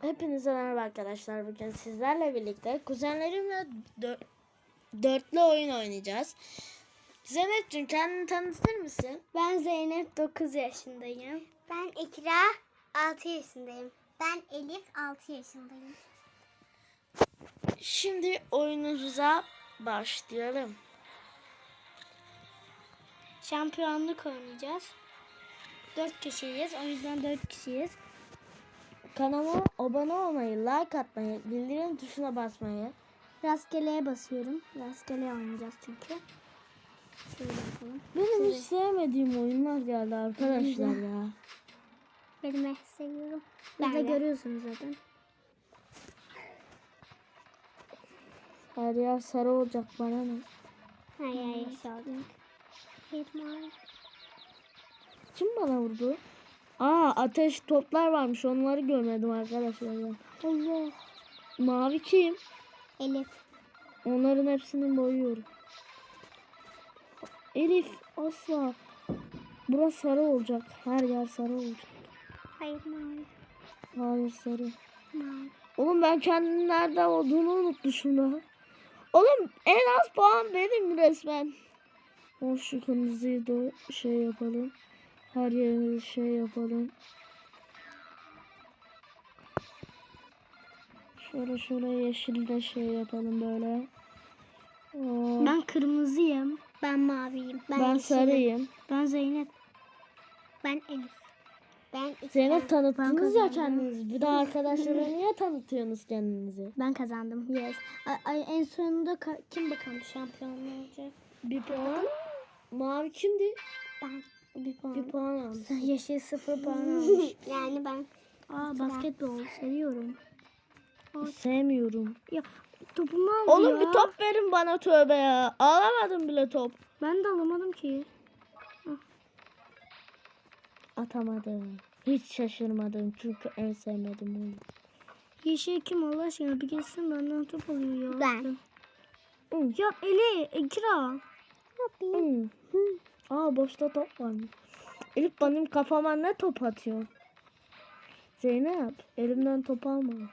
Hepinize merhaba arkadaşlar. Bugün sizlerle birlikte kuzenlerimle dör- dörtlü oyun oynayacağız. Zeynep'ciğim kendini tanıtır mısın? Ben Zeynep 9 yaşındayım. Ben İkra 6 yaşındayım. Ben Elif 6 yaşındayım. Şimdi oyunumuza başlayalım. Şampiyonluk oynayacağız. 4 kişiyiz. O yüzden 4 kişiyiz. Kanalıma abone olmayı, like atmayı, bildirim tuşuna basmayı. Rastgeleye basıyorum. Rastgele oynayacağız çünkü. Şöyle. Benim hiç sevmediğim oyunlar geldi arkadaşlar ya. Benim de seviyorum. De görüyorsunuz zaten. Her yer sarı olacak bana ne? Sağlık. Bir mavi. Kim bana vurdu? Aa ateş toplar varmış onları görmedim arkadaşlar ben. Allah. Mavi kim? Elif. Onların hepsini boyuyorum. Elif asla. Burası sarı olacak. Her yer sarı olacak. Hayır mavi. Hayır sarı. Mavi. Oğlum ben kendimin nerede olduğunu unutmuşum daha. Oğlum en az puan benim resmen. O şu kırmızıyı da şey yapalım. Her yerine şey yapalım. Şöyle şöyle yeşil de şey yapalım böyle. Oo, Ben kırmızıyım. Ben maviyim. ben yeşilim. sarıyım. Ben Zeynep. Ben Elif. Ben Zeynep tanıttınız ya kazandım. kendinizi. Bir de arkadaşlara niye tanıtıyorsunuz kendinizi? Ben kazandım. Yes. Ay, en sonunda kim bakalım şampiyon olacak? Bir puan. Mavi kimdi? Ben. Bir puan. Bir puan almış. Yeşil sıfır puan almış. yani ben. Aa basketbol seviyorum. Sevmiyorum. Ya topumu aldı Oğlum ya. bir top verin bana tövbe ya. Alamadım bile top. Ben de alamadım ki. Atamadım. Hiç şaşırmadım çünkü en sevmedim onu. Yeşil kim Allah aşkına bir geçsin benden top alıyor ya. Ben. Ya Eli, Ekra. Hı. Hı. Aa boşta top varmış. Elif benim kafama ne top atıyor? Zeynep elimden top alma.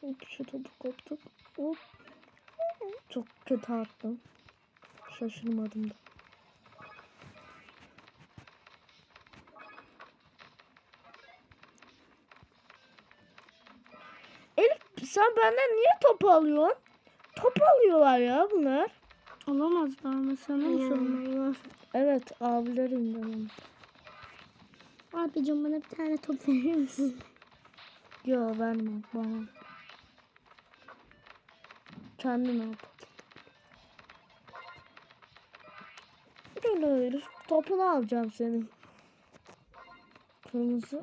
Hop şu topu koptuk. Hop. Çok kötü attım. Şaşırmadım da. Elif sen benden niye top alıyorsun? Top alıyorlar ya bunlar. Alamazlar mı sana mı Evet abilerim benim. Abicim bana bir tane top verir misin? Yo vermem bana. Kendin al. Böyle herif topunu alacağım senin. Kırmızı.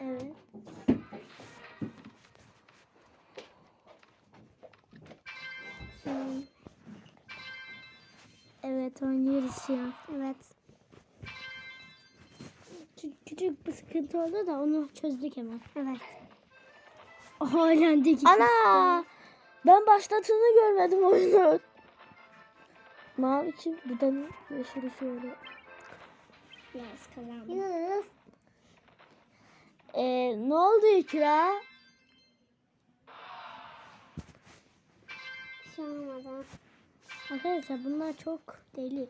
Evet. An- Evet oynuyoruz an. Evet. Küçük, küçük bir sıkıntı oldu da onu çözdük hemen. Evet. Halen de Ana! Ben başlatını görmedim oyunu. Mavi kim? Bu da ne? Yeşili şöyle. Yes kazandım. Yes. Ee, ne oldu ikra? Şu olmadan. Arkadaşlar bunlar çok deli.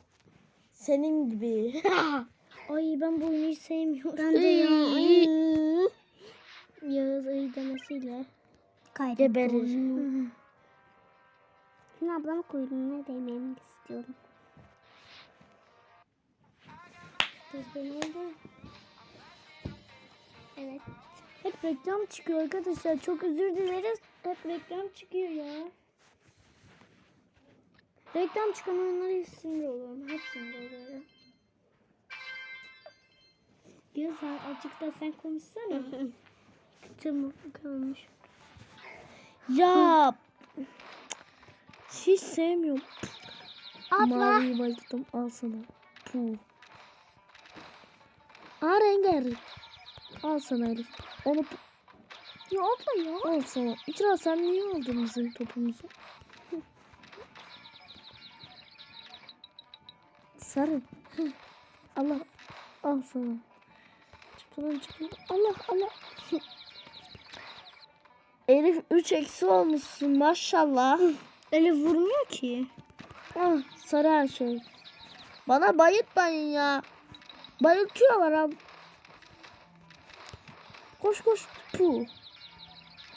Senin gibi. Ay ben bu oyunu sevmiyorum. Ben de ya. Iy. Yağız ayı demesiyle. Geberir. Şimdi ablam kuyruğuna değmemi istiyorum. Kız ben oldu. Evet. Hep reklam çıkıyor arkadaşlar. Çok özür dileriz. Hep reklam çıkıyor ya. Reklam çıkan oyunlara sinir oluyorum. Hep sinir oluyorum. Yaz açıkta sen konuşsana. tamam kalmış. Ya hiç sevmiyorum. Abla. Maviyi bayıldım. Al sana. Puh. Aa rengarenk. Al sana Elif. Onu... Ya abla ya. Al sana. İkra sen niye aldın bizim topumuzu? Sarı. Allah. Al sana. Çıkın çıkın. Allah Allah. Elif 3 eksi olmuşsun maşallah. Elif vurmuyor ki. Ah sarı her şey. Bana bayıtmayın ya. Bayıltıyorlar abi. Koş koş. Puh.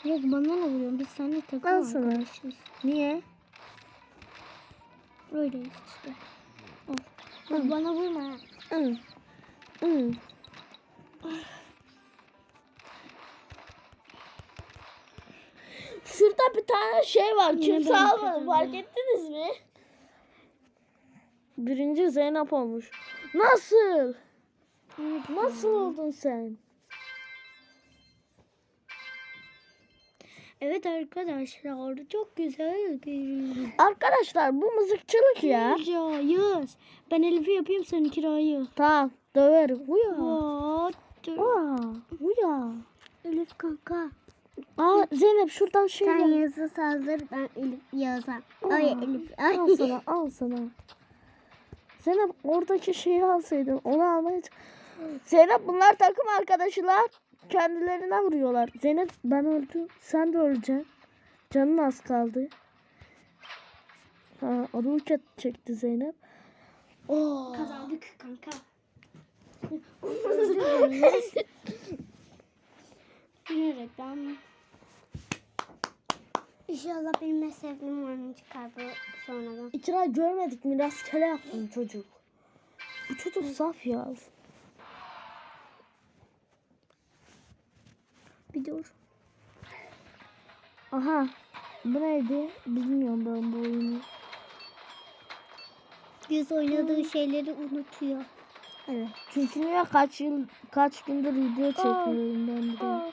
Yok bana ne vuruyorsun? Biz seninle takım Al sana. arkadaşız. Niye? Öyleyiz işte. Al. Bak bana vurma. Hı. Hı. Şurada bir tane şey var. Kimse ben almadı. Fark ettiniz mi? Birinci Zeynep olmuş. Nasıl? Nasıl oldun sen? Evet arkadaşlar çok güzel bir Arkadaşlar bu mızıkçılık ya. Ya Yağız. Ben Elif'i yapayım sen kirayı. Tamam döverim. Uya. Aa, uya. Elif kanka. Aa Zeynep şuradan şey Sen gel. Yağız'a saldır ben Elif Yağız'a. Aa, Ay Elif. Ay. Al sana al sana. Zeynep oradaki şeyi alsaydın onu almaya Zeynep bunlar takım arkadaşlar. Kendilerine vuruyorlar. Zeynep ben öldüm. Sen de öleceksin. Canın az kaldı. Ha, aduket çekti Zeynep. Oo. Kazandık kanka. Yine reklam. İnşallah benim en sevdiğim oyunu çıkar bu sonradan. İkra görmedik mi? Rastgele yaptın çocuk. Bu çocuk saf ya. Bir dur. Aha. Bu neydi? Bilmiyorum ben bu oyunu. Yüz oynadığı şeyleri unutuyor. Evet. Çünkü niye kaç yıl kaç gündür video çekiyorum ben bir de.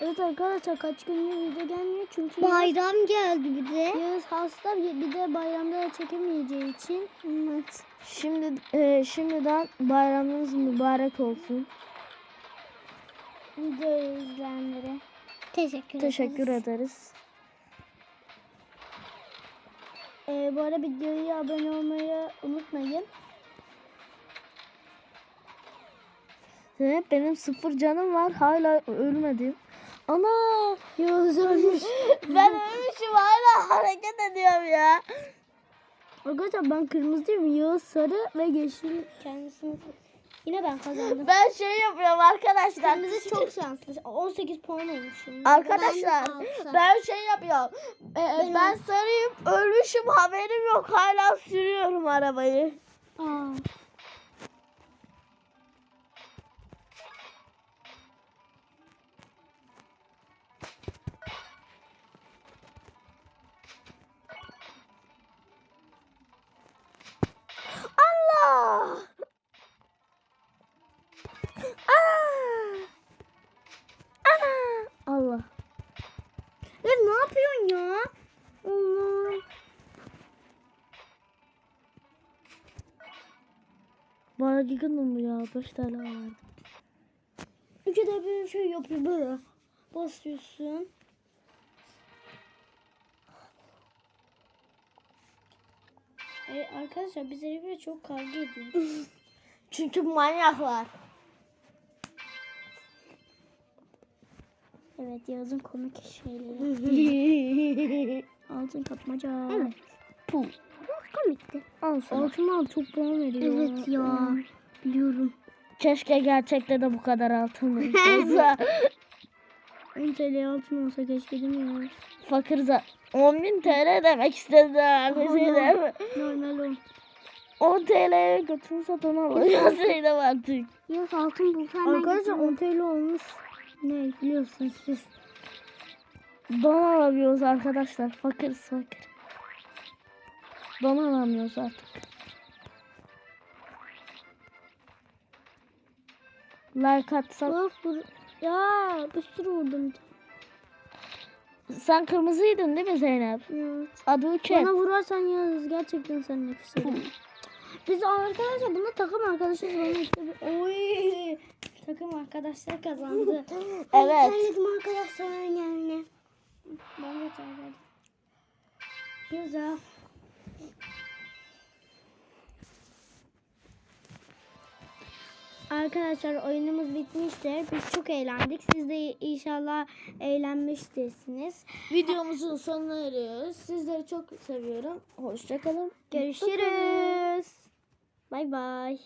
Evet arkadaşlar kaç gündür video gelmiyor çünkü bayram geldi bir de. Yağız hasta bir bir de bayramda da çekemeyeceği için. Evet. Şimdi e, şimdiden bayramınız mübarek olsun. Video izleyenlere teşekkür, Teşekkür ederiz. ederiz. Ee, bu arada videoya abone olmayı unutmayın. Zeynep benim sıfır canım var. Hala ölmedim. Ana! Yağız ölmüş. ben ölmüşüm hala hareket ediyorum ya. Arkadaşlar ben kırmızıyım. Yağız sarı ve yeşil kendisini. Yine ben kazandım. Ben şey yapıyorum arkadaşlar. Kırmızı çok şanslı. 18 puan olmuşum. Arkadaşlar ben şey yapıyorum. Ee, ben sarıyım ölmüşüm haberim yok. Hala sürüyorum arabayı. Aa. Yıkandın mı ya? Beş tane vardı. İki de bir şey yapıyor böyle. Basıyorsun. E, arkadaşlar biz Elif'le çok kavga ediyoruz. Çünkü manyaklar. evet Yağız'ın komik şeyleri. Altın kapmaca. Evet. Çok komikti. Al sana. Altınlar çok puan veriyor. Evet ya. Biliyorum. Keşke gerçekte de bu kadar altın olsa. 10 TL altın olsa keşke değil mi Yağız? Fakir za 10 bin TL demek istediler. Zeynep. Normal o. 10 TL'ye götürürse don alacağız artık. Yağız altın bulsan Arkadaşlar 10 TL olmuş. Ne biliyorsunuz siz. Don alamıyoruz arkadaşlar. Fakiriz fakir. Don alamıyoruz artık. Like atsak. Bak bu... Ya bir sürü vurdum. Sen kırmızıydın değil mi Zeynep? Evet. Adı Uket. Bana vurarsan Yağız gerçekten seninle küserim. Biz arkadaşlar bunda takım arkadaşız. Oy. Takım arkadaşlar kazandı. Evet. Terledim arkadaşlar yani. Ben de terledim. Güzel. Arkadaşlar oyunumuz bitmiştir. Biz çok eğlendik. Siz de inşallah eğlenmiştirsiniz. Videomuzun sonuna eriyoruz. Sizleri çok seviyorum. Hoşçakalın. Görüşürüz. Bay bay.